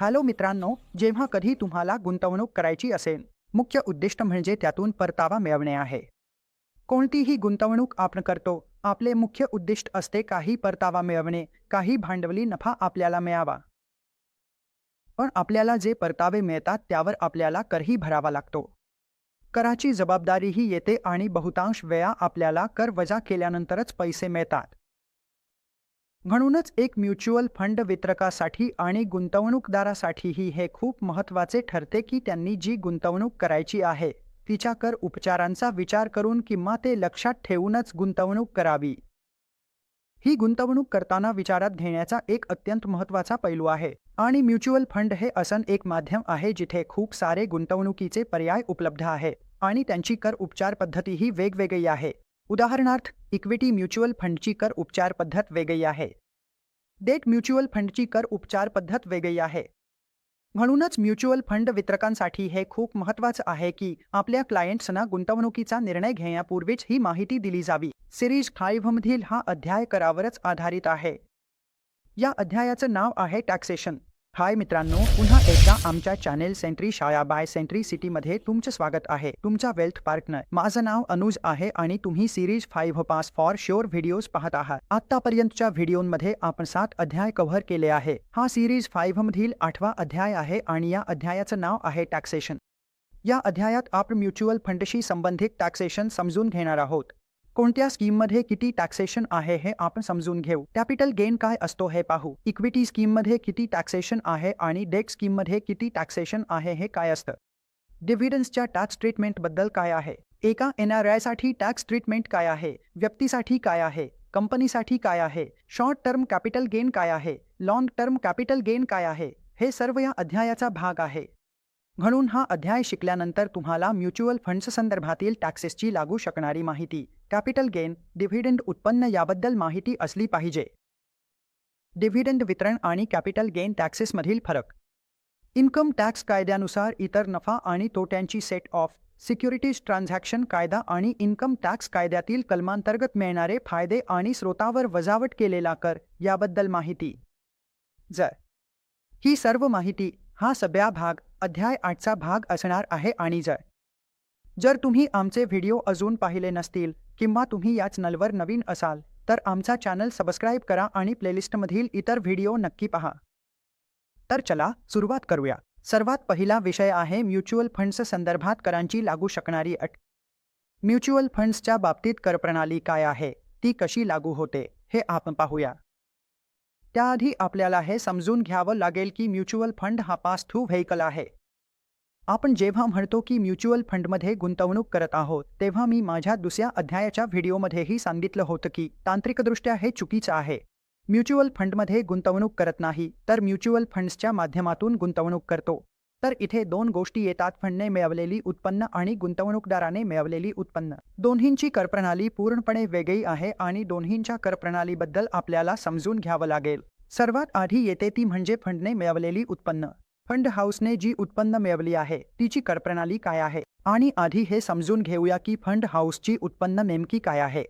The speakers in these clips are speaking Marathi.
हॅलो मित्रांनो जेव्हा कधी तुम्हाला गुंतवणूक करायची असेल मुख्य उद्दिष्ट म्हणजे त्यातून परतावा मिळवणे आहे. कोणतीही गुंतवणूक आपण करतो आपले मुख्य उद्दिष्ट असते काही परतावा मिळवणे काही भांडवली नफा आपल्याला मिळावा. पण आपल्याला जे परतावे मिळतात त्यावर आपल्याला करही भरावा लागतो. कराची जबाबदारीही येते आणि बहुतांश वेळा आपल्याला कर वजा केल्यानंतरच पैसे मिळतात. म्हणूनच एक म्युच्युअल फंड वितरकासाठी आणि गुंतवणूकदारासाठीही हे खूप महत्त्वाचे ठरते की त्यांनी जी गुंतवणूक करायची आहे तिच्या कर उपचारांचा विचार करून किंवा ते लक्षात ठेवूनच गुंतवणूक करावी. ही गुंतवणूक करताना विचारात घेण्याचा एक अत्यंत महत्त्वाचा पैलू आहे आणि म्युच्युअल फंड हे असं एक माध्यम आहे जिथे खूप सारे गुंतवणुकीचे पर्याय उपलब्ध आहे आणि त्यांची कर उपचार पद्धतीही वेगवेगळी आहे. उदाहरणार्थ इक्विटी म्युच्युअल फंडची कर उपचार पद्धत वेगळी आहे. डेट म्युच्युअल फंडची कर उपचार पद्धत वेगळी आहे. म्हणूनच म्युच्युअल फंड वितरकांसाठी हे खूप महत्त्वाचं आहे की आपल्या क्लायंट्सना गुंतवणुकीचा निर्णय घेण्यापूर्वीच ही माहिती दिली जावी. सिरीज फाईव्हमधील हा अध्याय करावरच आधारित आहे. या अध्यायाचं नाव आहे टॅक्सेशन. हाय मित्रांनो पुन्हा एकदा आमच्या चॅनेल सेंट्री शाळा बाय सेंट्री सिटीमध्ये तुमचं स्वागत आहे. तुमचा वेल्थ पार्टनर माझं नाव अनुज आहे आणि तुम्ही series five pass for sure videos पाहत आहात. आतापर्यंतच्या व्हिडिओमध्ये आपण सात अध्याय कव्हर केले आहे. हा सिरीज फाईव्ह मधील आठवा अध्याय आहे आणि या अध्यायाचं नाव आहे टॅक्सेशन या अध्यायात आपण म्युच्युअल फंडशी संबंधित टॅक्सेशन समजून घेणार आहोत. कोणत्या स्कीममध्ये किती टॅक्सेशन आहे हे आपण समजून घेऊ. कॅपिटल गेन काय असतो हे पाहू. इक्विटी स्कीममध्ये किती टॅक्सेशन आहे आणि डेट स्कीममध्ये किती टॅक्सेशन आहे हे काय असतं. डिव्हिडन्सच्या टॅक्स ट्रीटमेंटबद्दल काय आहे. एका एन आर आयसाठी टॅक्स ट्रीटमेंट काय आहे. व्यक्तीसाठी काय आहे. कंपनीसाठी काय आहे. शॉर्ट टर्म कॅपिटल गेन काय आहे. लॉंग टर्म कॅपिटल गेन काय आहे. हे सर्व या अध्यायाचा भाग आहे. म्हणून हा अध्याय शिकल्यानंतर तुम्हाला म्युच्युअल फंड्स संदर्भातील टॅक्सेसची लागू शकणारी माहिती कॅपिटल गेन डिव्हिडंड उत्पन्न याबद्दल माहिती असली पाहिजे. डिव्हिडंड वितरण आणि कॅपिटल गेन टॅक्सेसमधील फरक. इन्कम टॅक्स कायद्यानुसार इतर नफा आणि तोट्यांची सेट ऑफ सिक्युरिटीज ट्रान्झॅक्शन कायदा आणि इन्कम टॅक्स कायद्यातील कलमांतर्गत मिळणारे फायदे आणि स्रोतावर वजावट केलेला कर याबद्दल माहिती. जर ही सर्व माहिती हा सगळा भाग अध्याय आठचा भाग असणार आहे आणि जर जर तुम्ही आमचे व्हिडिओ अजून पाहिले नसतील किंवा तुम्ही या चॅनलवर नवीन असाल तर आमचा चॅनल सबस्क्राईब करा आणि प्लेलिस्टमधील इतर व्हिडिओ नक्की पहा. तर चला सुरुवात करूया. सर्वात पहिला विषय आहे म्युच्युअल फंड्स संदर्भात करांची लागू शकणारी अट. म्युच्युअल फंड्सच्या बाबतीत करप्रणाली काय आहे? ती कशी लागू होते? हे आपण पाहूया. त्याआधी आपल्याला हे समजून घ्यावं लागेल की म्युच्युअल फंड हा पास थ्रू व्हेकल आहे. आपण जेव्हा म्हणतो की म्युच्युअल फंडमध्ये गुंतवणूक करत आहोत तेव्हा मी माझ्या दुसऱ्या अध्यायाच्या व्हिडिओमध्येही सांगितलं होतं की तांत्रिकदृष्ट्या हे चुकीचं आहे. म्युच्युअल फंडमध्ये गुंतवणूक करत नाही तर म्युच्युअल फंड्सच्या माध्यमातून गुंतवणूक करतो. तर इथे दोन गोष्टी येतात. फंडने मिळवलेली उत्पन्न आणि गुंतवणूकदाराने मिळवलेली उत्पन्न. दोन्हींची करप्रणाली पूर्णपणे वेगळी आहे आणि दोन्हींच्या करप्रणालीबद्दल आपल्याला समजून घ्यावं लागेल. सर्वात आधी येते ती म्हणजे फंडने मिळवलेली उत्पन्न. फंड हाऊसने जी उत्पन्न मिळवली आहे तिची करप्रणाली काय आहे? आणि आधी हे समजून घेऊया की फंड हाऊसची उत्पन्न नेमकी काय आहे.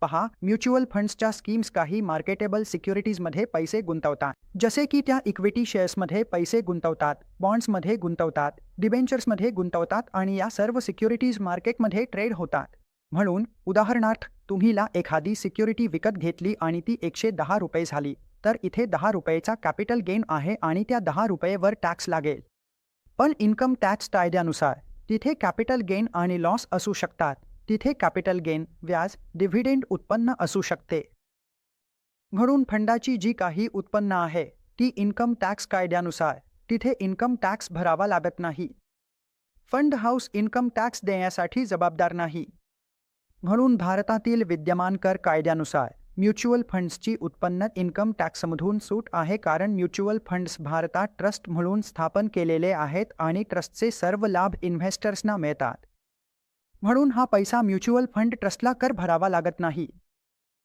पहा म्युच्युअल फंड्सच्या स्कीम्स काही मार्केटेबल सिक्युरिटीजमध्ये पैसे गुंतवतात जसे की त्या इक्विटी शेअर्समध्ये पैसे गुंतवतात बॉन्ड्समध्ये गुंतवतात डिबेंचर्समध्ये गुंतवतात आणि या सर्व सिक्युरिटीज मार्केटमध्ये ट्रेड होतात. म्हणून उदाहरणार्थ तुम्हीला एखादी सिक्युरिटी विकत घेतली आणि ती एकशे दहा रुपये झाली तर इथे दहा रुपयेचा कॅपिटल गेन आहे आणि त्या दहा रुपयेवर टॅक्स लागेल. पण इन्कम टॅक्स कायद्यानुसार तिथे कॅपिटल गेन आणि लॉस असू शकतात. तिथे कॅपिटल गेन व्याज डिव्हिडेंड उत्पन्न असू शकते. म्हणून फंडाची जी काही उत्पन्न आहे ती इन्कम टॅक्स कायद्यानुसार तिथे इन्कम टॅक्स भरावा लागत नाही. फंड हाऊस इन्कम टॅक्स देण्यासाठी जबाबदार नाही. म्हणून भारतातील विद्यमान कर कायद्यानुसार म्युच्युअल फंड्सची उत्पन्न इन्कम टॅक्समधून सूट आहे कारण म्युच्युअल फंड्स भारतात ट्रस्ट म्हणून स्थापन केलेले आहेत आणि ट्रस्टचे सर्व लाभ इन्व्हेस्टर्सना मिळतात. म्हणून हा पैसा म्युच्युअल फंड ट्रस्टला कर भरावा लागत नाही.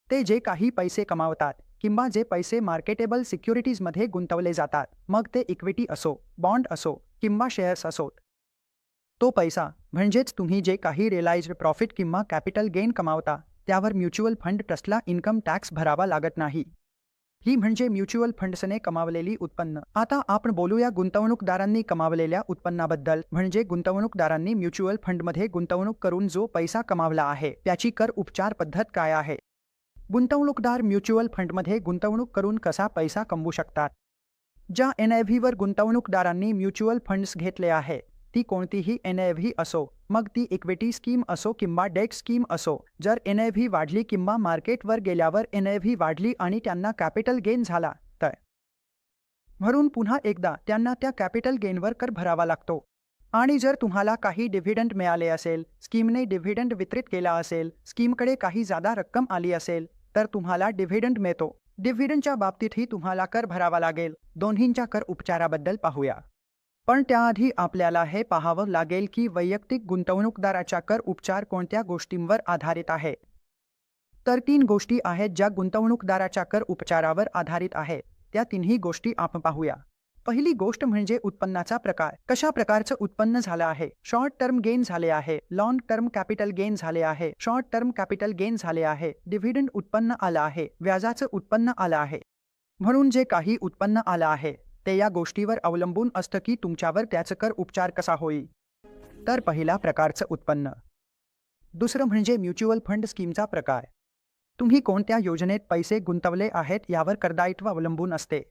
ते जे काही पैसे कमावतात किंवा जे पैसे मार्केटेबल सिक्युरिटीजमध्ये गुंतवले जातात मग ते इक्विटी असो बॉन्ड असो किंवा शेअर्स असोत. तो पैसा म्हणजेच तुम्ही जे काही रिअलाइज्ड प्रॉफिट किंवा कॅपिटल गेन कमावता त्यावर म्युच्युअल फंड ट्रस्टला इन्कम टॅक्स भरावा लागत नाही. ही म्हणजे म्युच्युअल फंड्सने कमावलेली उत्पन्न. आता आपण बोलूया गुंतवणूकदारांनी कमावलेल्या उत्पन्नाबद्दल. म्हणजे गुंतवणूकदारांनी म्युच्युअल फंडमध्ये गुंतवणूक करून जो पैसा कमावला आहे त्याची कर उपचार पद्धत काय आहे? गुंतवणूकदार म्युच्युअल फंडमध्ये गुंतवणूक करून कसा पैसा कमवू शकतात? ज्या एन आय व्हीवर गुंतवणूकदारांनी म्युच्युअल फंड्स घेतले आहे ती कोणतीही एन आय व्ही असो मग ती इक्विटी स्कीम असो किंवा डेट स्कीम असो जर एन आय व्ही वाढली किंवा मार्केटवर गेल्यावर एन आय व्ही वाढली आणि त्यांना कॅपिटल गेन झाला तर. म्हणून पुन्हा एकदा त्यांना त्या कॅपिटल गेनवर कर भरावा लागतो. आणि जर तुम्हाला काही डिव्हिडंड मिळाले असेल स्कीमने डिव्हिडंड वितरित केला असेल स्कीमकडे काही जादा रक्कम आली असेल तर तुम्हाला डिव्हिडंड मिळतो. डिव्हिडंडच्या बाबतीतही तुम्हाला कर भरावा लागेल. दोन्हींच्या कर उपचाराबद्दल पाहूया. पण त्याआधी आपल्याला हे पाहावं लागेल की वैयक्तिक गुंतवणूकदाराच्या कर उपचार कोणत्या गोष्टींवर आधारित आहे. तर तीन गोष्टी आहेत ज्या गुंतवणूकदाराच्या कर उपचारावर आधारित आहे. त्या तिन्ही गोष्टी आपण पाहूया. पहिली गोष्ट म्हणजे उत्पन्नाचा प्रकार. कशा प्रकारचं उत्पन्न झालं आहे? शॉर्ट टर्म गेन झाले आहे. लॉंग टर्म कॅपिटल गेन झाले आहे. शॉर्ट टर्म कॅपिटल गेन झाले आहे. डिव्हिडंड उत्पन्न आलं आहे. व्याजाचं उत्पन्न आलं आहे. म्हणून जे काही उत्पन्न आलं आहे ते या गोष्टीवर अवलंबून असतं की तुमच्यावर त्याचं कर उपचार कसा होईल. तर पहिला प्रकारचं उत्पन्न. दुसरं म्हणजे म्युच्युअल फंड स्कीमचा प्रकार. तुम्ही कोणत्या योजनेत पैसे गुंतवले आहेत यावर करदायित्व अवलंबून असते.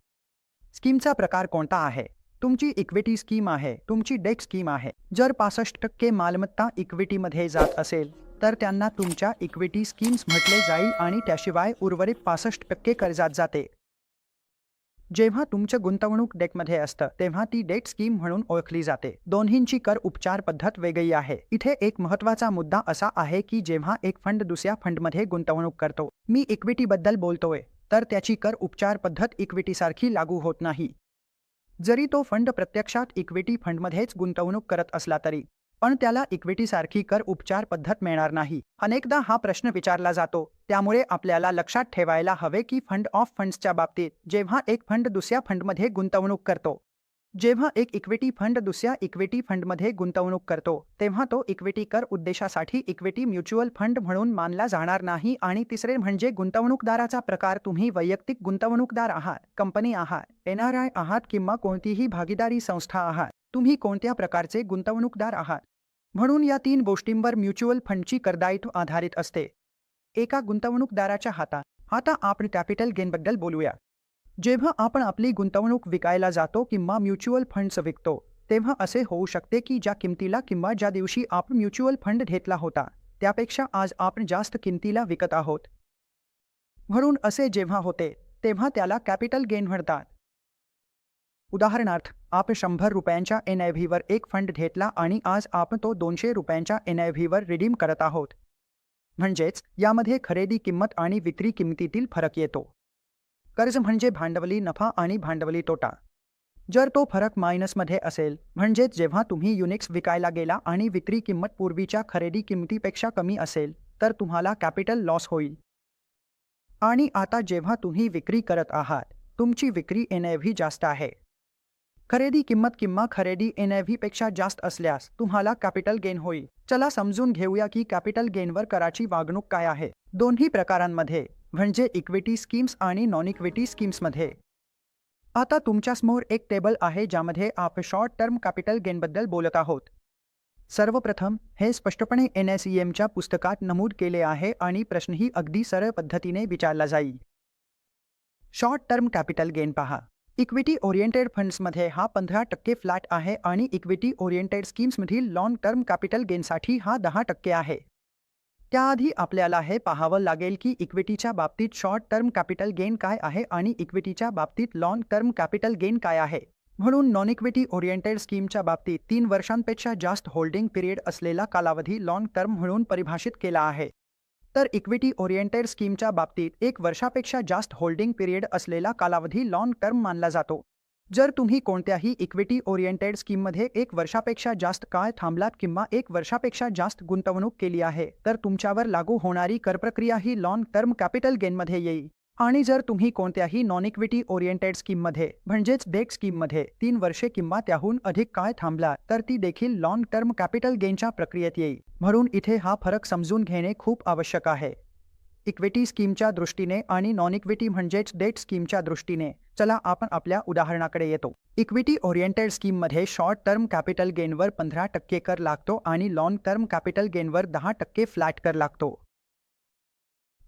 स्कीमचा प्रकार कोणता आहे? तुमची इक्विटी स्कीम आहे तुमची डेट स्कीम आहे. जर पासष्ट टक्के मालमत्ता इक्विटीमध्ये जात असेल तर त्यांना तुमच्या इक्विटी स्कीम्स म्हटले जाईल आणि त्याशिवाय उर्वरित पासष्ट टक्के कर्जात जाते. जेव्हा तुमचं गुंतवणूक डेकमध्ये असतं तेव्हा ती डेट स्कीम म्हणून ओळखली जाते. दोन्हींची कर उपचार पद्धत वेगळी आहे. इथे एक महत्त्वाचा मुद्दा असा आहे की जेव्हा एक फंड दुसऱ्या फंडमध्ये गुंतवणूक करतो मी इक्विटीबद्दल बोलतोय तर त्याची कर उपचार पद्धत इक्विटीसारखी लागू होत नाही. जरी तो फंड प्रत्यक्षात इक्विटी फंडमध्येच गुंतवणूक करत असला तरी पण त्याला इक्विटीसारखी कर उपचार पद्धत मिळणार नाही. अनेकदा हा प्रश्न विचारला जातो. त्यामुळे आपल्याला लक्षात ठेवायला हवे की फंड ऑफ फंड्सच्या बाबतीत जेव्हा एक फंड दुसऱ्या फंडमध्ये गुंतवणूक करतो जेव्हा एक इक्विटी फंड दुसऱ्या इक्विटी फंडमध्ये गुंतवणूक करतो तेव्हा तो इक्विटी कर उद्देशासाठी इक्विटी म्युच्युअल फंड म्हणून मानला जाणार नाही आणि तिसरे म्हणजे गुंतवणूकदाराचा प्रकार तुम्ही वैयक्तिक गुंतवणूकदार आहात कंपनी आहात एनआरआय आहात किंवा कोणतीही भागीदारी संस्था आहात तुम्ही कोणत्या प्रकारचे गुंतवणूकदार आहात म्हणून या तीन गोष्टींवर म्युच्युअल फंडची करदायित्व आधारित असते. एका गुंतवणूकदाराच्या हातात आता आपण कॅपिटल गेनबद्दल बोलूया. जेव्हा आपण आपली गुंतवणूक विकायला जातो किंवा म्युच्युअल फंड्स विकतो तेव्हा असे होऊ शकते की ज्या किमतीला किंवा ज्या दिवशी आपण म्युच्युअल फंड घेतला होता त्यापेक्षा आज आपण जास्त किमतीला विकत आहोत. म्हणून असे जेव्हा होते तेव्हा त्याला कॅपिटल गेन म्हणतात. उदाहरणार्थ आपण शंभर रुपयांच्या एन आय व्हीवर एक फंड घेतला आणि आज आपण तो दोनशे रुपयांच्या एन आय व्हीवर रिडीम करत आहोत. म्हणजेच यामध्ये खरेदी किंमत आणि विक्री किंमतीतील फरक येतो. कर्ज म्हणजे भांडवली नफा आणि भांडवली तोटा. जर तो फरक मायनसमध्ये असेल म्हणजेच जेव्हा तुम्ही युनिक्स विकायला गेला आणि विक्री किंमत पूर्वीच्या खरेदी किंमतीपेक्षा कमी असेल तर तुम्हाला कॅपिटल लॉस होईल. आणि आता जेव्हा तुम्ही विक्री करत आहात तुमची विक्री एन जास्त आहे. खरेदी किंमत किंवा खरेदी एन आय व्हीपेक्षा जास्त असल्यास तुम्हाला कॅपिटल गेन होईल. चला समजून घेऊया की कॅपिटल गेनवर कराची वागणूक काय आहे. दोन्ही प्रकारांमध्ये म्हणजे इक्विटी स्कीम्स आणि नॉन इक्विटी स्कीम्समध्ये आता तुमच्यासमोर एक टेबल आहे ज्यामध्ये आपण शॉर्ट टर्म कॅपिटल गेनबद्दल बोलत आहोत. सर्वप्रथम हे स्पष्टपणे एन एस ई एमच्या पुस्तकात नमूद केले आहे आणि प्रश्नही अगदी सरळ पद्धतीने विचारला जाईल. शॉर्ट टर्म कॅपिटल गेन पहा. इक्विटी ओरिएंटेड फंड्समध्ये हा पंधरा टक्के फ्लॅट आहे आणि इक्विटी ओरिएंटेड स्कीम्समधील लॉंग टर्म कॅपिटल गेनसाठी हा दहा टक्के आहे. त्याआधी आपल्याला हे पाहावं लागेल की इक्विटीच्या बाबतीत शॉर्ट टर्म कॅपिटल गेन काय आहे आणि इक्विटीच्या बाबतीत लॉंग टर्म कॅपिटल गेन काय आहे. म्हणून नॉन इक्विटी ओरिएंटेड स्कीमच्या बाबतीत तीन वर्षांपेक्षा जास्त होल्डिंग पिरियड असलेला कालावधी लॉंग टर्म म्हणून परिभाषित केला आहे. तर इक्विटी ओरिएंटेड स्कीमच्या बाबतीत एक वर्षापेक्षा जास्त होल्डिंग पिरियड असलेला कालावधी लॉंग टर्म मानला जातो. जर तुम्ही कोणत्याही इक्विटी ओरिएंटेड स्कीममध्ये एक वर्षापेक्षा जास्त काळ थांबलात किंवा एक वर्षापेक्षा जास्त गुंतवणूक केली आहे तर तुमच्यावर लागू होणारी करप्रक्रिया ही लॉंग टर्म कॅपिटल गेनमध्ये येईल. आणि जर तुम्ही कोणत्याही नॉन इक्विटी ओरिएंटेड स्कीममध्ये म्हणजेच डेक स्कीममध्ये तीन वर्षे किंवा त्याहून अधिक काळ थांबला तर ती देखील लॉंग टर्म कॅपिटल गेनच्या प्रक्रियेत येईल. म्हणून इथे हा फरक समजून घेणे खूप आवश्यक आहे. इक्विटी स्कीमच्या दृष्टीने आणि नॉन इक्विटी म्हणजेच डेट स्कीमच्या दृष्टीने चला आपण आपल्या उदाहरणाकडे येतो. इक्विटी ओरिएंटेड स्कीममध्ये शॉर्ट टर्म कॅपिटल गेनवर पंधरा टक्के कर लागतो आणि लॉंग टर्म कॅपिटल गेनवर दहा टक्के फ्लॅट कर लागतो.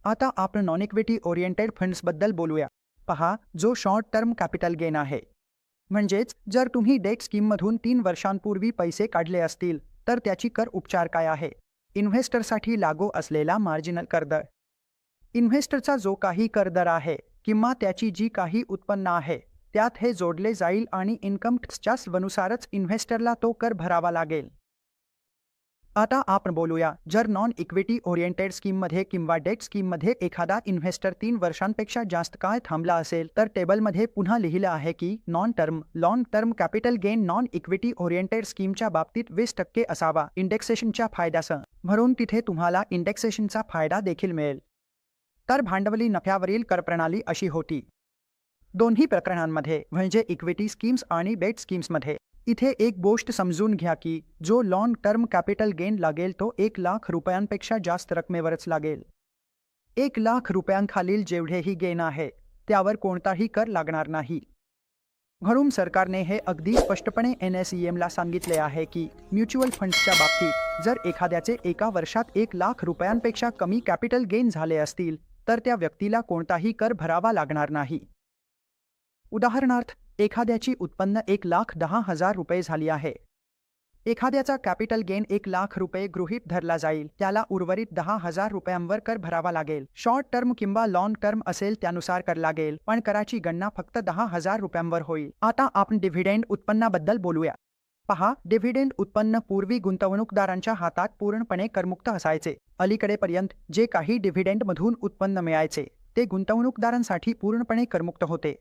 आता आपण नॉन इक्विटी ओरिएंटेड फंड्सबद्दल बोलूया. पहा जो शॉर्ट टर्म कॅपिटल गेन आहे. म्हणजेच जर तुम्ही डेट स्कीममधून तीन वर्षांपूर्वी पैसे काढले असतील तर त्याची कर उपचार काय आहे? इन्व्हेस्टरसाठी लागू असलेला मार्जिनल करदर इन्व्हेस्टरचा जो काही करदर आहे किंवा त्याची जी काही उत्पन्न आहे त्यात हे जोडले जाईल आणि इन्कम टॅक्सच्या अनुसारच इन्व्हेस्टरला तो कर भरावा लागेल. आता आपण बोलूया जर नॉन इक्विटी ओरिएंटेड स्कीममध्ये किंवा डेट स्कीममध्ये एखादा इन्व्हेस्टर तीन वर्षांपेक्षा जास्त काळ थांबला असेल तर टेबलमध्ये पुन्हा लिहिलं आहे की non term long term capital gain non equity oriented स्कीमच्या बाबतीत वीस टक्के असावा इंडेक्सेशनच्या फायद्यासह. म्हणून तिथे तुम्हाला इंडेक्सेशनचा फायदा देखील मिळेल. तर भांडवली नफ्यावरील करप्रणाली अशी होती. दोन्ही प्रकरणांमध्ये म्हणजे इक्विटी स्कीम्स आणि डेट स्कीम्समध्ये इथे एक गोष्ट समजून घ्या की जो लॉंग टर्म कॅपिटल गेन लागेल तो एक लाख रुपयांपेक्षा जास्त रकमेवरच लागेल. एक लाख रुपयांखालील जेवढेही गेन आहे त्यावर कोणताही कर लागणार नाही. म्हणून सरकारने हे अगदी स्पष्टपणे एन एस ई एमला सांगितले आहे की म्युच्युअल फंड्सच्या बाबतीत जर एखाद्याचे एका वर्षात एक लाख रुपयांपेक्षा कमी कॅपिटल गेन झाले असतील तर त्या व्यक्तीला कोणताही कर भरावा लागणार नाही. उदाहरणार्थ एखाद्याची उत्पन्न एक लाख दहा हजार रुपये झाली आहे. एखाद्याचा कॅपिटल गेन एक लाख रुपये गृहीत धरला जाईल त्याला उर्वरित दहा हजार रुपयांवर कर भरावा लागेल. शॉर्ट टर्म किंवा लॉंग टर्म असेल त्यानुसार कर लागेल पण कराची गणना फक्त दहा हजार रुपयांवर होईल. आता आपण डिव्हिडेंड उत्पन्नाबद्दल बोलूया. पहा डिव्हिडेंड उत्पन्न पूर्वी गुंतवणूकदारांच्या हातात पूर्णपणे करमुक्त असायचे. अलीकडेपर्यंत जे काही डिव्हिडेंडमधून उत्पन्न मिळायचे ते गुंतवणूकदारांसाठी पूर्णपणे करमुक्त होते.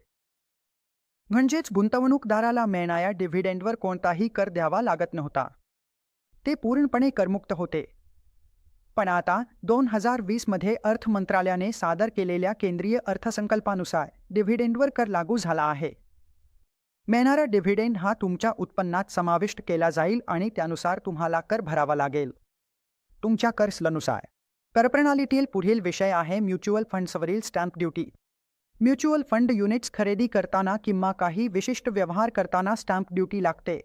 म्हणजेच गुंतवणूकदाराला मिळणाऱ्या डिव्हिडेंडवर कोणताही कर द्यावा लागत नव्हता. ते पूर्णपणे करमुक्त होते. पण आता दोन हजार वीसमध्ये अर्थ मंत्रालयाने सादर केलेल्या केंद्रीय अर्थसंकल्पानुसार डिव्हिडेंडवर कर लागू झाला आहे. मिळणारा डिव्हिडेंड हा तुमच्या उत्पन्नात समाविष्ट केला जाईल आणि त्यानुसार तुम्हाला कर भरावा लागेल. तुमच्या करसलनुसार करप्रणालीतील पुढील विषय आहे mutual फंड्सवरील stamp duty. Mutual fund units खरेदी करताना किंवा काही विशिष्ट व्यवहार करताना स्टॅम्प ड्युटी लागते.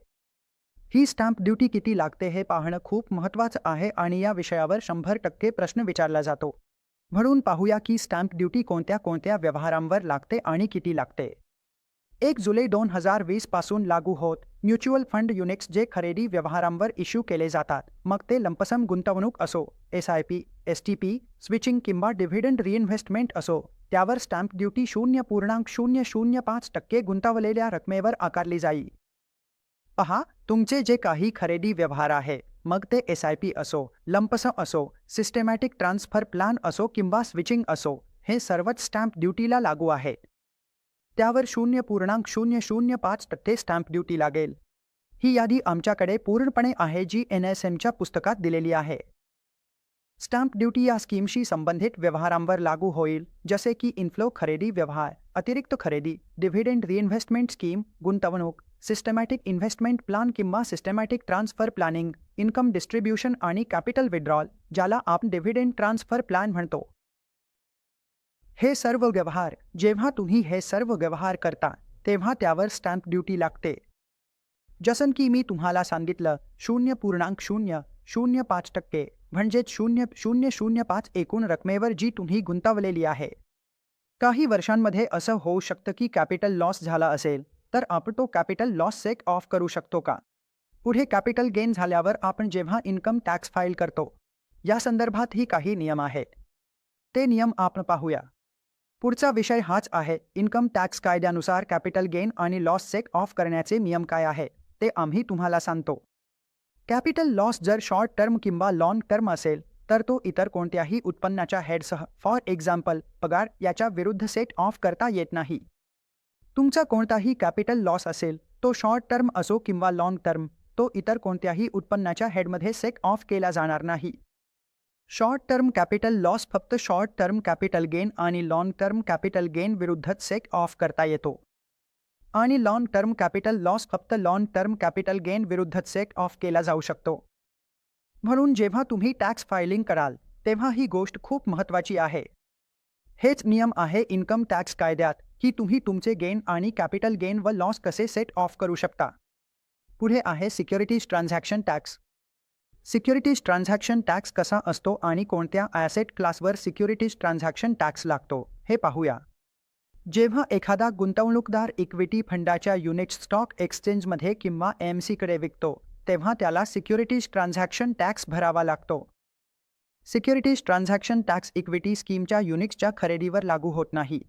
ही स्टॅम्प ड्युटी किती लागते हे पाहणं खूप महत्त्वाचं आहे आणि या विषयावर शंभर टक्के प्रश्न विचारला जातो. म्हणून पाहूया की स्टॅम्प ड्युटी कोणत्या कोणत्या व्यवहारांवर लागते आणि किती लागते. एक जुलै दोन हजार वीसपासून लागू होत. म्युच्युअल फंड युनिट्स जे खरेदी व्यवहारांवर इश्यू केले जातात मग ते लंपसम गुंतवणूक असो S I P S T P switching किंवा डिव्हिडंड रिइन्व्हेस्टमेंट असो त्यावर स्टॅम्प ड्युटी शून्य पूर्णांक शून्य शून्य पाच टक्के गुंतवलेल्या रकमेवर आकारली जाईल पहा तुमचे जे काही खरेदी व्यवहार आहे मग ते एस आय पी असो लंपसम असो सिस्टेमॅटिक ट्रान्सफर प्लॅन असो किंवा स्विचिंग असो हे सर्वच स्टॅम्प ड्युटीला लागू आहेत. त्यावर शून्य पूर्णांक शून्य शून्य पाच टक्के स्टॅम्प ड्युटी लागेल. ही यादी आमच्याकडे पूर्णपणे आहे जी एन एस एमच्या पुस्तकात दिलेली आहे. स्टॅम्प ड्युटी या स्कीमशी संबंधित व्यवहारांवर लागू होईल, जसे की इन्फ्लो खरेदी व्यवहार, अतिरिक्त खरेदी, डिव्हिडेंड रिइन्व्हेस्टमेंट स्कीम, गुंतवणूक, सिस्टमॅटिक इन्व्हेस्टमेंट प्लॅन किंवा systematic transfer planning, income distribution आणि कॅपिटल विड्रॉल, ज्याला आपण डिव्हिडेंड ट्रान्सफर प्लॅन म्हणतो. हे सर्व व्यवहार जेव्हा तुम्ही हे सर्व व्यवहार करता, तेव्हा त्यावर स्टॅम्प ड्युटी लागते. जसं की मी तुम्हाला सांगितलं, शून्य पूर्णांक शून्य शून्य पाच टक्के, म्हणजेच शून्य शून्य शून्य पाच एकूण रकमेवर जी तुम्ही गुंतवलेली आहे. काही वर्षांमध्ये असं होऊ शकतं की कॅपिटल लॉस झाला असेल, तर आपण तो कॅपिटल लॉस सेक ऑफ़ करू शकतो का? पुढे कॅपिटल गेन झाल्यावर आपण जेव्हा इन्कम टॅक्स फाईल करतो, या संदर्भातही काही नियम आहेत. ते नियम आपण पाहूया. पुढचा विषय हाच आहे. इन्कम टॅक्स कायद्यानुसार कॅपिटल गेन आणि लॉस सेक ऑफ करण्याचे नियम काय आहे? ते आम्ही तुम्हाला सांगतो. कॅपिटल लॉस जर शॉर्ट टर्म किंवा लॉंग टर्म असेल तर तो इतर कोणत्याही उत्पन्नाच्या हेडसह फॉर एक्झाम्पल पगार याच्या विरुद्ध सेट ऑफ करता येत नाही. तुमचा कोणताही कॅपिटल लॉस असेल तो शॉर्ट टर्म असो किंवा लॉंग टर्म तो इतर कोणत्याही उत्पन्नाच्या हेडमध्ये सेक ऑफ केला जाणार नाही. शॉर्ट टर्म कॅपिटल लॉस फक्त शॉर्ट टर्म कॅपिटल गेन आणि लॉंग टर्म कॅपिटल गेन विरुद्धच सेक ऑफ करता येतो. आणि लॉंग टर्म कॅपिटल लॉस फक्त लॉंग टर्म कॅपिटल गेन विरुद्धच सेक ऑफ केला जाऊ शकतो. म्हणून जेव्हा तुम्ही टॅक्स फायलिंग कराल तेव्हा ही गोष्ट खूप महत्त्वाची आहे. हेच नियम आहे इन्कम टॅक्स कायद्यात की तुम्ही तुमचे गेन आणि कॅपिटल गेन व लॉस कसे सेट ऑफ करू शकता. पुढे आहे securities transaction tax securities transaction tax कसा असतो आणि कोणत्या ॲसेट क्लासवर सिक्युरिटीज ट्रान्झॅक्शन टॅक्स लागतो हे पाहूया. जेव्हा एखादा गुंतवणूकदार इक्विटी फंडाच्या युनिट स्टॉक एक्सचेंजमध्ये किंवा एम सीकडे विकतो तेव्हा त्याला सिक्युरिटीज ट्रान्झॅक्शन टॅक्स भरावा लागतो. सिक्युरिटीज ट्रान्झॅक्शन टॅक्स इक्विटी स्कीमच्या युनिट्सच्या खरेदीवर लागू होत नाही.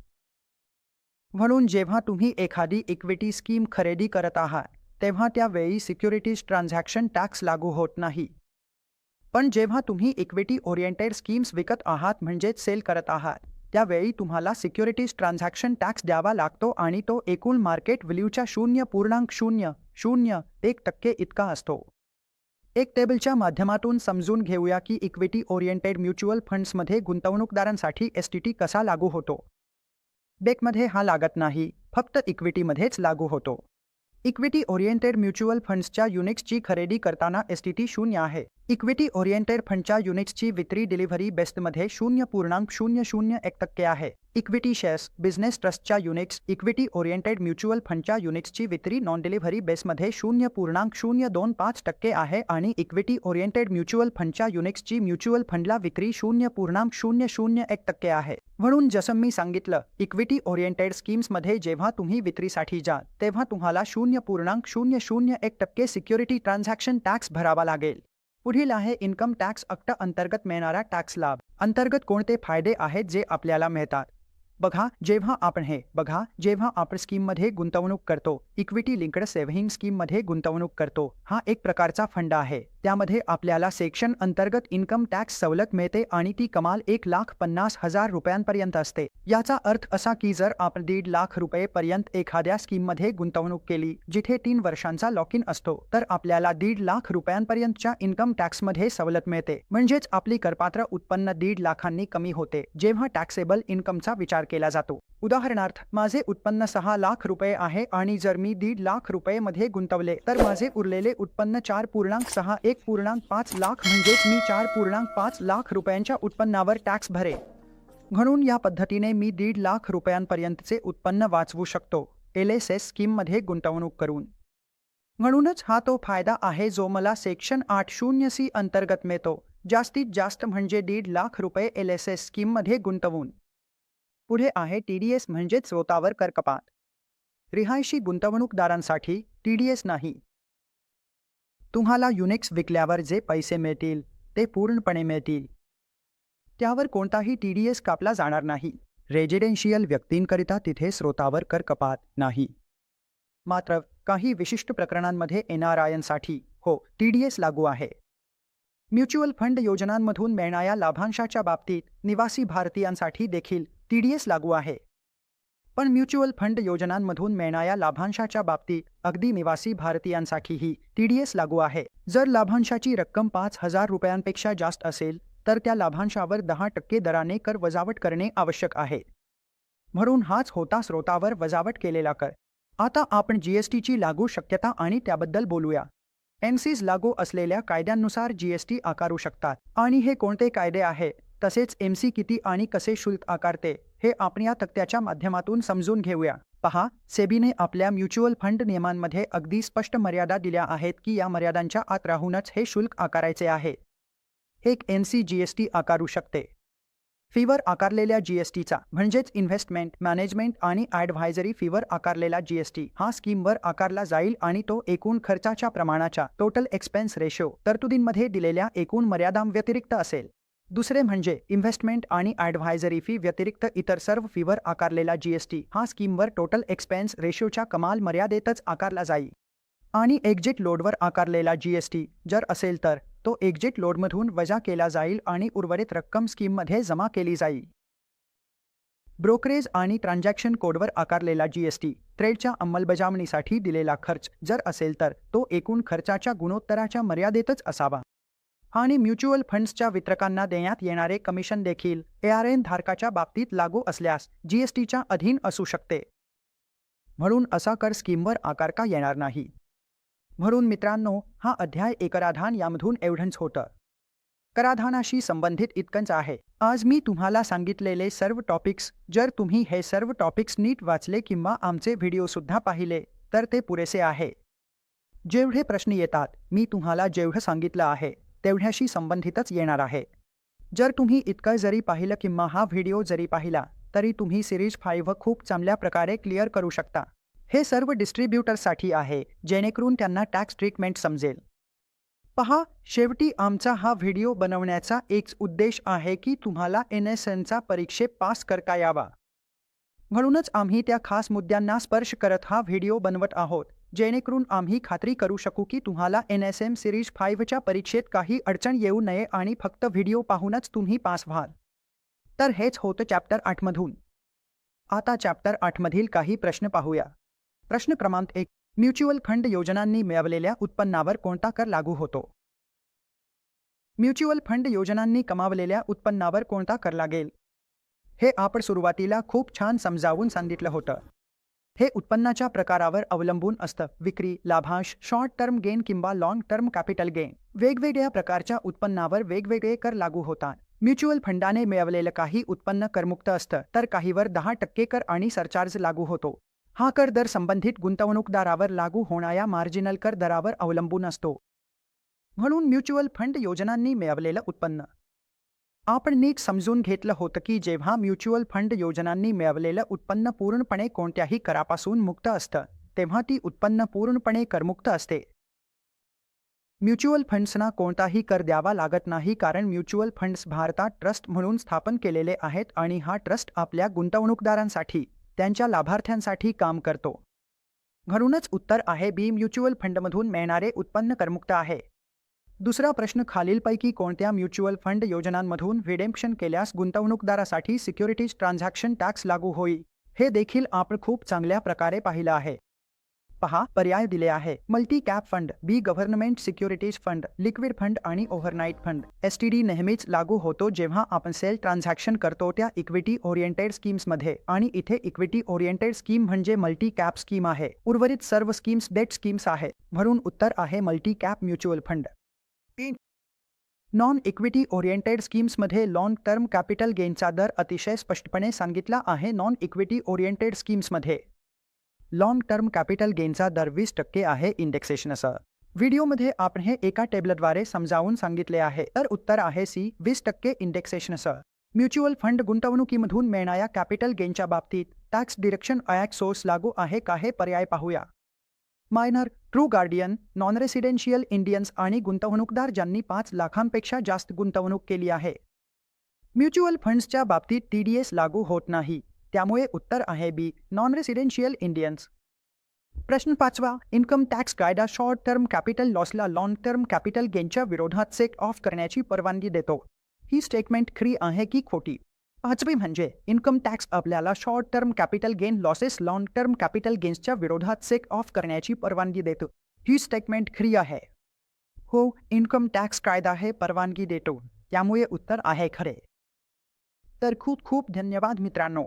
म्हणून जेव्हा तुम्ही एखादी इक्विटी स्कीम खरेदी करत आहात तेव्हा त्यावेळी सिक्युरिटीज ट्रान्झॅक्शन टॅक्स लागू होत नाही. पण जेव्हा तुम्ही इक्विटी ओरिएंटेड स्कीम्स विकत आहात म्हणजेच सेल करत आहात त्यावेळी तुम्हाला सिक्युरिटीज ट्रान्झॅक्शन टॅक्स द्यावा लागतो आणि तो एकूण मार्केट व्हॅल्यूच्या शून्य पूर्णांक शून्य शून्य एक टक्के इतका असतो. एक टेबलच्या माध्यमातून समजून घेऊया की इक्विटी ओरिएंटेड म्युच्युअल फंड्समध्ये गुंतवणूकदारांसाठी एस टी टी कसा लागू होतो. बेकमध्ये हा लागत नाही फक्त इक्विटीमध्येच लागू होतो. इक्विटी ओरिएंटेड म्युच्युअल फंड्सच्या युनिक्सची खरेदी करताना एस टी टी शून्य आहे. इक्विटी ओरिएंटेड फंडच्या युनिट्सची विक्री डिलिव्हरी बेस्टमध्ये शून्य पूर्णांक शून्य शून्य एक टक्के आहे. इक्विटी शेअर्स बिझनेस ट्रस्टच्या युनिट्स इक्विटी ओरिएंटेड म्युच्युअल फंडच्या युनिट्सची विक्री नॉन डिलिव्हरी बेसमध्ये शून्य पूर्णांक शून्य दोन पाच टक्के आहे आणि इक्विटी ओरिएंटेड म्युच्युअल फंडच्या युनिट्सची म्युच्युअल फंडला विक्री शून्य पूर्णांक शून्य शून्य एक टक्के आहे. म्हणून जसं मी सांगितलं इक्विटी ओरिएंटेड स्कीम्समध्ये जेव्हा तुम्ही विक्रीसाठी जा तेव्हा तुम्हाला शून्य पूर्णांक शून्य शून्य एक टक्के सिक्युरिटी ट्रान्झॅक्शन टॅक्स भरावा लागेल. पुढील आहे इन्कम टॅक्स अक्ट अंतर्गत मिळणारा टॅक्स लाभ. अंतर्गत कोणते फायदे आहेत जे आपल्याला मिळतात? बघा जेव्हा आपण हे बघा जेव्हा आपण स्कीममध्ये गुंतवणूक करतो इक्विटी लिंक्ड सेव्हिंग स्कीममध्ये गुंतवणूक करतो हा एक प्रकारचा फंड आहे. त्यामध्ये आपल्याला सेक्शन अंतर्गत इन्कम टॅक्स सवलत मिळते आणि ती कमाल एक लाख पन्नास हजार रुपयांपर्यंत असते. याचा अर्थ असा की जर आपण दीड लाख रुपये पर्यंत एखाद्या स्कीममध्ये गुंतवणूक केली जिथे तीन वर्षांचा लॉक इन असतो तर आपल्याला दीड लाख रुपयांपर्यंतच्या इन्कम टॅक्समध्ये सवलत मिळते. म्हणजेच आपली करपात्र उत्पन्न दीड लाखांनी कमी होते जेव्हा टॅक्सेबल इन्कमचा विचार केला जातो. उदाहरणार्थ माझे उत्पन्न सहा लाख रुपये आहे आणि जर मी दीड लाख रुपये मध्ये गुंतवले तर माझे उरलेले उत्पन्न चार पूर्णांक सहा एक पूर्णांक पाच लाख म्हणजेच मी चार पूर्णांक पाच लाख रुपयांच्या उत्पन्नावर टॅक्स भरे म्हणून या पद्धतीने मी दीड लाख रुपयांपर्यंतचे उत्पन्न वाचवू शकतो एल एस एस स्कीममध्ये गुंतवणूक करून. म्हणूनच हा तो फायदा आहे जो मला सेक्शन आठ शून्य सी अंतर्गत मिळतो जास्तीत जास्त म्हणजे दीड लाख रुपये एल एस एस स्कीममध्ये गुंतवून. पुढे आहे टी डी एस म्हणजेच स्वतःवर कर कपात रिहायशी गुंतवणूकदारांसाठी टी डी एस नाही. तुम्हाला युनिक्स विकल्यावर जे पैसे मिळतील ते पूर्णपणे मिळतील. त्यावर कोणताही टी डी एस कापला जाणार नाही. रेजिडेन्शियल व्यक्तींकरिता तिथे स्रोतावर कर कपात नाही. मात्र काही विशिष्ट प्रकरणांमध्ये एन आर आयनसाठी हो टी डी एस लागू आहे. म्युच्युअल फंड योजनांमधून मिळणाऱ्या लाभांशाच्या बाबतीत निवासी भारतीयांसाठी देखील टी डी एस लागू आहे. पण म्युच्युअल फंड योजनांमधून मिळणाऱ्या लाभांशाच्या बाबतीत अगदी निवासी भारतीयांसाठीही टी डी एस लागू आहे. जर लाभांशाची रक्कम पाच हजार रुपयांपेक्षा जास्त असेल तर त्या लाभांशावर दहा टक्के दराने कर वजावट करणे आवश्यक आहे. म्हणून हाच होता स्रोतावर वजावट केलेला कर. आता आपण जीएसटीची लागू शक्यता आणि त्याबद्दल बोलूया. एमसीज लागू असलेल्या कायद्यांनुसार जीएसटी आकारू शकतात. आणि हे कोणते कायदे आहे? तसेच एम सी किती आणि कसे शुल्क आकारते हे आपण या तक्त्याच्या माध्यमातून समजून घेऊया. पहा सेबीने आपल्या म्युच्युअल फंड नियमांमध्ये अगदी स्पष्ट मर्यादा दिल्या आहेत की या मर्यादांच्या आत राहूनच हे शुल्क आकारायचे आहे. एक N C G S T आकारू शकते. फीवर आकारलेल्या जीएसटीचा म्हणजेच इन्व्हेस्टमेंट मॅनेजमेंट आणि ॲडव्हायझरी फीवर आकारलेला जीएसटी हा स्कीमवर आकारला जाईल आणि तो एकूण खर्चाच्या प्रमाणाच्या टोटल एक्सपेन्स रेशो तरतुदींमध्ये दिलेल्या एकूण मर्यादांव्यतिरिक्त असेल. दुसरे म्हणजे इन्व्हेस्टमेंट आणि ॲडव्हायझरी फी व्यतिरिक्त इतर सर्व फीवर आकारलेला जीएसटी हा स्कीमवर टोटल एक्सपेन्स रेशोच्या कमाल मर्यादेतच आकारला जाईल आणि एक्झिट लोडवर आकारलेला जीएसटी जर असेल तर तो एक्झिट लोडमधून वजा केला जाईल आणि उर्वरित रक्कम स्कीममध्ये जमा केली जाईल ब्रोकरेज आणि ट्रान्झॅक्शन कोडवर आकारलेला जीएसटी ट्रेडच्या अंमलबजावणीसाठी दिलेला खर्च जर असेल तर तो एकूण खर्चाच्या गुणोत्तराच्या मर्यादेतच असावा. आणि म्युच्युअल फंड्सच्या वितरकांना देण्यात येणारे कमिशन देखील एआरएन धारकाच्या बाबतीत लागू असल्यास जीएसटीच्या अधीन असू शकते. म्हणून असा कर स्कीमवर आकारता येणार नाही. म्हणून मित्रांनो हा अध्याय एकराधान यामधून एवढंच होतं. कराधानाशी संबंधित इतकंच आहे. आज मी तुम्हाला सांगितलेले सर्व टॉपिक्स जर तुम्ही हे सर्व टॉपिक्स नीट वाचले किंवा आमचे व्हिडिओसुद्धा पाहिले तर ते पुरेसे आहे. जेवढे प्रश्न येतात मी तुम्हाला जेवढं सांगितलं आहे तेवढ्याशी संबंधितच येणार आहे. जर तुम्ही इतकं जरी पाहिलं किंवा हा व्हिडिओ जरी पाहिला तरी तुम्ही सिरीज फाईव्ह खूप चांगल्या प्रकारे क्लिअर करू शकता. हे सर्व डिस्ट्रीब्युटरसाठी आहे जेणेकरून त्यांना टॅक्स ट्रीटमेंट समजेल. पहा शेवटी आमचा हा व्हिडिओ बनवण्याचा एक उद्देश आहे की तुम्हाला एन एस एनचा परीक्षेत पास करता यावा. म्हणूनच आम्ही त्या खास मुद्द्यांना स्पर्श करत हा व्हिडिओ बनवत आहोत. जेणेकरून आम्ही खात्री करू शकू की तुम्हाला एन एस एम सिरीज फाईव्हच्या परीक्षेत काही अडचण येऊ नये आणि फक्त व्हिडिओ पाहूनच तुम्ही पास व्हाल. तर हेच होतं चॅप्टर आठमधून. आता चॅप्टर आठमधील काही प्रश्न पाहूया. प्रश्न क्रमांक एक. म्युच्युअल फंड योजनांनी मिळवलेल्या उत्पन्नावर कोणता कर लागू होतो? म्युच्युअल फंड योजनांनी कमावलेल्या उत्पन्नावर कोणता कर लागेल? हे आपण सुरुवातीला खूप छान समजावून सांगितलं होतं. हे उत्पन्नाच्या प्रकारावर अवलंबून असतं. विक्री लाभांश शॉर्ट टर्म गेन किंवा लॉंग टर्म कॅपिटल गेन वेगवेगळ्या प्रकारच्या उत्पन्नावर वेगवेगळे कर लागू होतात. म्युच्युअल फंडाने मिळवलेलं काही उत्पन्न करमुक्त असतं तर काहीवर दहा टक्के कर आणि सरचार्ज लागू होतो. हा कर दर संबंधित गुंतवणूकदारावर लागू होणाऱ्या मार्जिनल कर दरावर अवलंबून असतो. म्हणून म्युच्युअल फंड योजनांनी मिळवलेलं उत्पन्न. आपण नीट समजून घेतलं होतं की जेव्हा म्युच्युअल फंड योजनांनी मिळवलेलं उत्पन्न पूर्णपणे कोणत्याही करापासून मुक्त असतं तेव्हा ती उत्पन्न पूर्णपणे करमुक्त असते. म्युच्युअल फंड्सना कोणताही कर द्यावा लागत नाही कारण म्युच्युअल फंड्स भारतात ट्रस्ट म्हणून स्थापन केलेले आहेत आणि हा ट्रस्ट आपल्या गुंतवणूकदारांसाठी त्यांच्या लाभार्थ्यांसाठी काम करतो. म्हणूनच उत्तर आहे बी म्युच्युअल फंडमधून मिळणारे उत्पन्न करमुक्त आहे. दुसरा प्रश्न खालीलपैकी कोणत्या म्युच्युअल फंड योजनांमधून रिडेम्पशन केल्यास गुंतवणूकदारासाठी सिक्युरिटीज ट्रान्झॅक्शन टॅक्स लागू होईल? हे देखील आपण खूप चांगल्या प्रकारे पाहिलं आहे. पहा पर्याय दिले आहे. Multi cap fund B government securities fund liquid fund आणि overnight fund. S T D नेहमीच लागू होतो जेव्हा आपण सेल ट्रान्झॅक्शन करतो त्या इक्विटी ओरिएंटेड स्कीम्समध्ये. आणि इथे इक्विटी ओरिएंटेड स्कीम म्हणजे मल्टी कॅप स्कीम आहे. उर्वरित सर्व स्कीम्स डेट स्कीम्स आहे म्हणून उत्तर आहे multi cap mutual fund. Non equity oriented स्कीम्समध्ये long term capital गेनचा दर अतिशय स्पष्टपणे सांगितला आहे. नॉन इक्विटी ओरिएंटेड स्कीम्समध्ये लॉन्ग टर्म कॅपिटल गेनचा दर वीस टक्के आहे. इंडेक्सेशनसह व्हिडिओमध्ये आपण हे एका टेबलद्वारे समजावून सांगितले आहे. तर उत्तर आहे सी वीस टक्के इंडेक्सेशनसह म्युच्युअल फंड गुंतवणुकीमधून मिळणाऱ्या कॅपिटल गेनच्या बाबतीत टॅक्स डिरेक्शन अॅक्ट सोर्स लागू आहे का हे पर्याय पाहूया. Minor through guardian non residential Indians आणि गुंतवणूकदार ज्यांनी पाच लाखांपेक्षा जास्त गुंतवणूक केली आहे. म्युच्युअल फंड्सच्या बाबतीत टी डी एस लागू होत नाही. त्यामुळे उत्तर आहे बी नॉन रेसिडेन्शियल इंडियन्स. प्रश्न पाचवा इन्कम टॅक्स कायदा शॉर्ट टर्म कॅपिटल लॉसला लॉंग टर्म कॅपिटल गेनच्या विरोधात सेट ऑफ करण्याची परवानगी देतो. ही स्टेटमेंट खरी आहे की खोटी? पाचवी म्हणजे इन्कम टॅक्स आपल्याला short term capital gain losses long term capital गेन्सच्या विरोधात सेक ऑफ करण्याची परवानगी देतो. ही स्टेटमेंट खरी आहे. हो इन्कम टॅक्स कायदा हे परवानगी देतो. त्यामुळे उत्तर आहे खरे. तर खूप खूप धन्यवाद मित्रांनो.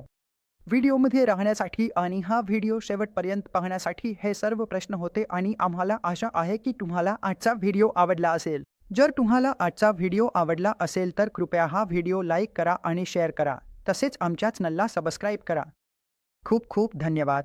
व्हिडिओमध्ये राहण्यासाठी आणि हा व्हिडिओ शेवटपर्यंत पाहण्यासाठी हे सर्व प्रश्न होते आणि आम्हाला आशा आहे की तुम्हाला आजचा व्हिडिओ आवडला असेल. जर तुम्हाला आजचा व्हिडिओ आवडला असेल तर कृपया हा व्हिडिओ लाईक करा आणि शेअर करा. तसेच आमच्या चॅनलला सबस्क्राईब करा. खूप खूप धन्यवाद.